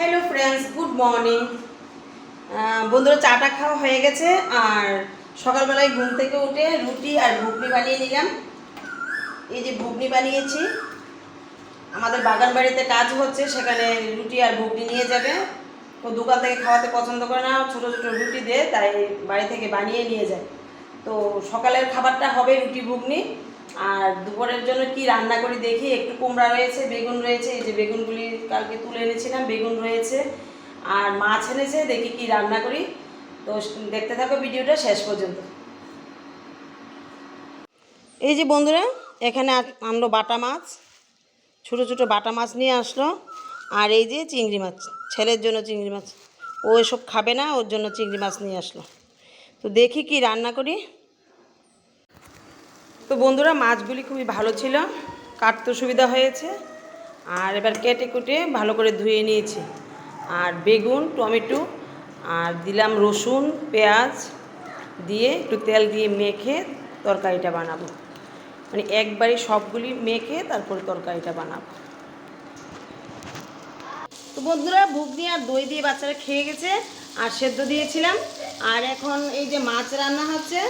Hello friends good morning বন্ধুরা, চাটা খাওয়া হয়ে গেছে আর সকালবেলায় ঘুম থেকে উঠে রুটি আর ঘুগনি বানিয়ে নিলাম। এই যে ঘুগনি বানিয়েছি। আমাদের বাগান বাড়িতে কাজ হচ্ছে, সেখানে রুটি আর ঘুগনি নিয়ে যাবে। তো দোকান থেকে খাওয়াতে পছন্দ করে না, ছোটো ছোটো রুটি দেয় তাই বাড়ি থেকে বানিয়ে নিয়ে যায়। তো সকালের খাবারটা হবে রুটি, ঘুগনি। আর দুপুরের জন্য কি রান্না করি দেখি? একটু কুমড়া রয়েছে, বেগুন রয়েছে, এই যে বেগুনগুলি কালকে তুলে এনেছিলাম, বেগুন রয়েছে। আর মাছ এনেছে, দেখি কি রান্না করি। তো দেখতে থাকো ভিডিওটা শেষ পর্যন্ত। এই যে বন্ধুরা, এখানে আনলো বাটা মাছ, ছোটো ছোটো বাটা মাছ নিয়ে আসলো। আর এই যে চিংড়ি মাছ, ছেলের জন্য চিংড়ি মাছ। ও এসব খাবে না, ওর জন্য চিংড়ি মাছ নিয়ে আসলো। তো দেখি কি রান্না করি। তো বন্ধুরা, মাছগুলি খুবই ভালো ছিল। কাটতে সুবিধা হয়েছে। আর এবার কেটে কুটে ভালো করে ধুয়ে নিয়েছি। আর বেগুন, টমেটো, আর দিলাম রসুন, পেঁয়াজ দিয়ে একটু তেল দিয়ে মেখে তরকারিটা বানাবো। মানে একবারে সবগুলি মেখে তারপরে তরকারিটা বানাবো। তো বন্ধুরা ঘুগনি আর দই দিয়ে বাচ্চারা খেয়ে গেছে। আর সেদ্ধ দিয়েছিলাম। আর এখন এই যে মাছ রান্না হচ্ছে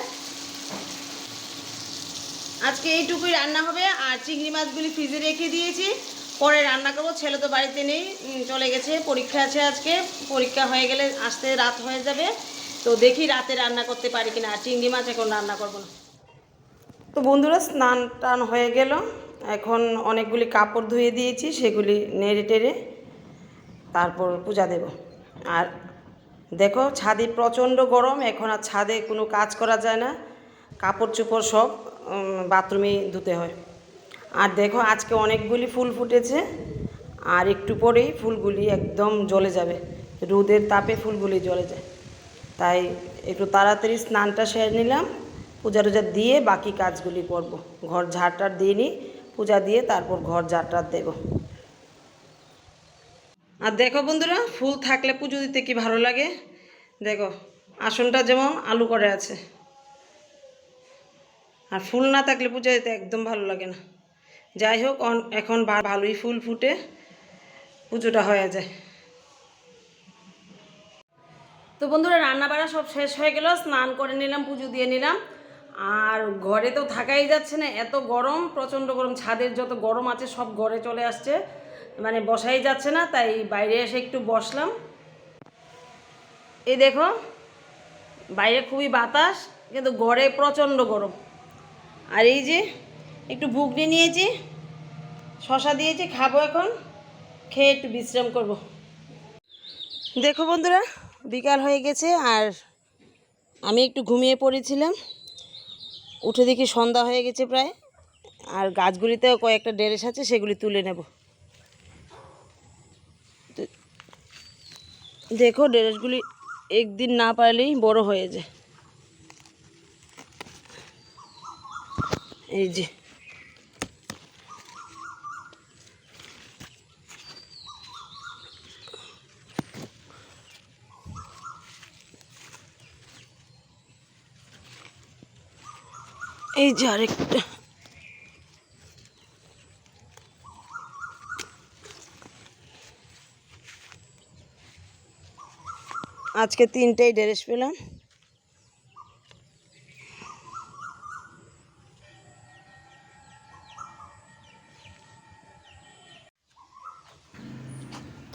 আজকে এইটুকুই রান্না হবে, আর চিংড়ি মাছগুলি ফ্রিজে রেখে দিয়েছি। পরে রান্না করব, ছেলে তো বাড়িতে নেই চলে গেছে, পরীক্ষা আছে আজকে, পরীক্ষা হয়ে গেলে আসতে রাত হয়ে যাবে। তো দেখি রাতে রান্না করতে পারি কিনা, আর চিংড়ি মাছ এখন রান্না করব না। তো বন্ধুরা, স্নান টান হয়ে গেল, এখন অনেকগুলি কাপড় ধুয়ে দিয়েছি, সেগুলি নেড়ে টেড়ে তারপর পূজা দেব। আর দেখো, ছাদে প্রচণ্ড গরম, এখন আর ছাদে কোনো কাজ করা যায় না, কাপড় চোপড় সব উম, বাথরুমেই ধুতে হয়। আর দেখো আজকে অনেকগুলি ফুল ফুটেছে আর একটু পরেই ফুলগুলি একদম জ্বলে যাবে। রোদের তাপে ফুলগুলি জ্বলে যায়। তাই একটু তাড়াতাড়ি স্নানটা সেরে নিলাম পূজা টুজা দিয়ে বাকি কাজগুলি করব। ঘর ঝাড়টার দিয়ে নিই পূজা দিয়ে তারপর ঘর ঝাড়টার দেবো। আর দেখো বন্ধুরা ফুল থাকলে পুজো দিতে কি ভালো লাগে? দেখো আসনটা যেমন আলু করে আছে। আর ফুল না থাকলে পুজো দিতে একদম ভালো লাগে না। যাই হোক এখন ভালোই ফুল ফুটে, পুজোটা হয়ে যায়। তো বন্ধুরা রান্না বাড়া সব শেষ হয়ে গেল, স্নান করে নিলাম, পুজো দিয়ে নিলাম। আর ঘরে তো থাকাই যাচ্ছে না, এত গরম, প্রচণ্ড গরম, ছাদের যত গরম আছে সব ঘরে চলে আসছে। মানে বসাই যাচ্ছে না, তাই বাইরে এসে একটু বসলাম। এই দেখো, বাইরে খুবই বাতাস, কিন্তু ঘরে প্রচণ্ড গরম। আর এই যে একটু বুগনি নিয়েছি, শশা দিয়েছি, খাব এখন, খেয়ে একটু বিশ্রাম করব। দেখো বন্ধুরা, বিকাল হয়ে গেছে আর আমি একটু ঘুমিয়ে পড়েছিলাম। উঠে দেখি সন্ধ্যা হয়ে গেছে প্রায়, আর গাছগুলিতেও কয়েকটা ডেরেস আছে, সেগুলি তুলে নেব। দেখো, ডেরেসগুলি একদিন না পারলেই বড় হয়ে যায়। এই যে। এই যে আরেকটা। আজকে তিনটেই ড্রেস পেলাম।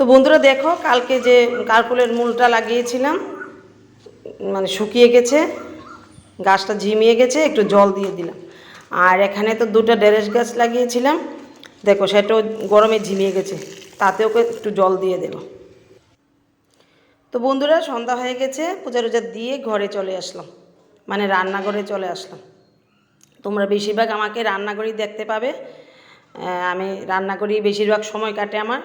তো বন্ধুরা দেখো, কালকে যে কার্পুলের মূলটা লাগিয়েছিলাম মানে শুকিয়ে গেছে, গাছটা ঝিমিয়ে গেছে, একটু জল দিয়ে দিলাম। আর এখানে তো দুটো ডেরেস গাছ লাগিয়েছিলাম, দেখো সেটাও গরমে ঝিমিয়ে গেছে, তাতেও একটু জল দিয়ে দেবো। তো বন্ধুরা, সন্ধ্যা হয়ে গেছে, পূজা টুজা দিয়ে ঘরে চলে আসলাম মানে রান্নাঘরে চলে আসলাম। তোমরা বেশিরভাগ আমাকে রান্নাঘরেই দেখতে পাবে আমি রান্না করি বেশিরভাগ সময় কাটে আমার।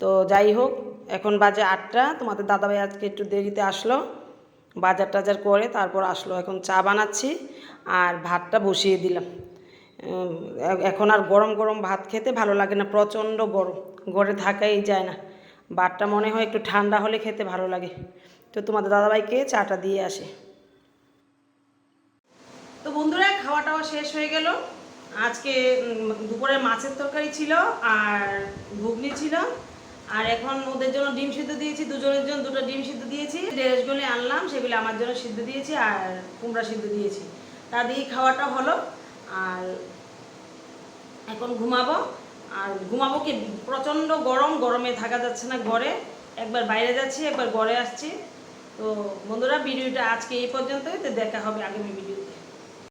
তো যাই হোক, এখন বাজে আটটা। তোমাদের দাদাভাই আজকে একটু দেরিতে আসলো, বাজার টাজার করে তারপর আসলো। এখন চা বানাচ্ছি আর ভাতটা বসিয়ে দিলাম। এখন আর গরম গরম ভাত খেতে ভালো লাগে না, প্রচণ্ড গরম। গড়ে থাকাই যায় না। ভাতটা মনে হয় একটু ঠান্ডা হলে খেতে ভালো লাগে। তো তোমাদের দাদাভাইকে চাটা দিয়ে আসে। তো বন্ধুরা খাওয়া টাওয়া শেষ হয়ে গেল। আজকে দুপুরে মাছের তরকারি ছিল আর ঘুগনি ছিল। আর এখন ওদের জন্য ডিম সিদ্ধ দিয়েছি, দুজনের জন্য দুটো ডিম সিদ্ধ দিয়েছি। ড্রেসগুলি আনলাম সেগুলি আমার জন্য সিদ্ধ দিয়েছি আর কুমড়া সিদ্ধ দিয়েছি। তা দিয়ে খাওয়াটা হলো, আর এখন ঘুমাবো। আর ঘুমাবো কি? প্রচণ্ড গরম, গরমে থাকা যাচ্ছে না ঘরে। একবার বাইরে যাচ্ছি, একবার ঘরে আসছি। তো বন্ধুরা, ভিডিওটা আজকে এই পর্যন্তই, তো দেখা হবে আগামী ভিডিওতে।